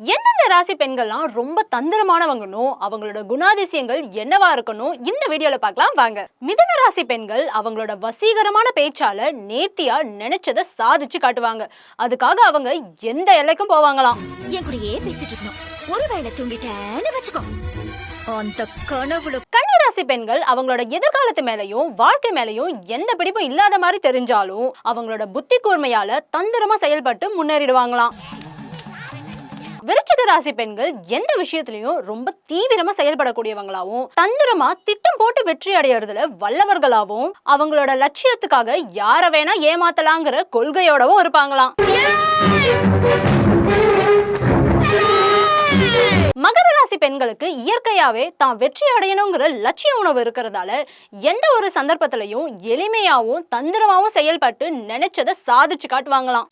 எந்தெந்த ராசி பெண்கள்லாம் ரொம்ப தந்திரமானவங்கனோ அவங்களோட குணாதிசயங்கள் என்னவா இருக்கணும் இந்த வீடியோல பார்க்கலாம் வாங்க. மிதுன ராசி பெண்கள் அவங்களோட வசீகரமான பேச்சால நேர்த்தியா நினைச்சதை சாதிச்சு காட்டுவாங்க. அதுக்காக அவங்க எந்த எல்லைக்கும் போவாங்களாம். என் கூடயே பேசிட்டு இருக்கணும். ஒருவேளை தூங்கிட்டேன்னு வச்சுக்கோ. அந்த கனவுல கன்னிராசி பெண்கள் அவங்களோட எதிர்காலத்து மேலயும் வாழ்க்கை மேலயும் எந்த பிடிப்பும் இல்லாத மாதிரி தெரிஞ்சாலும் அவங்களோட புத்தி கூர்மையால தந்திரமா செயல்பட்டு முன்னேறிடுவாங்களாம். ராசி பெண்கள் எந்த விஷயத்திலையும் ரொம்ப தீவிரமா செயல்படக்கூடியவங்களாவும் தந்திரமா திட்டம் போட்டு வெற்றி அடையறதுல வல்லவர்களாவும் அவங்களோட லட்சியத்துக்காக யார வேணா ஏமாத்தலாங்கிற கொள்கையோடவும் இருப்பாங்களாம். மகர ராசி பெண்களுக்கு இயற்கையாவே தான் வெற்றி அடையணுங்கிற லட்சிய உணவு இருக்கிறதால எந்த ஒரு சந்தர்ப்பத்திலையும் எளிமையாவும் தந்திரமாவும் செயல்பட்டு நினைச்சதை சாதிச்சு காட்டுவாங்களாம்.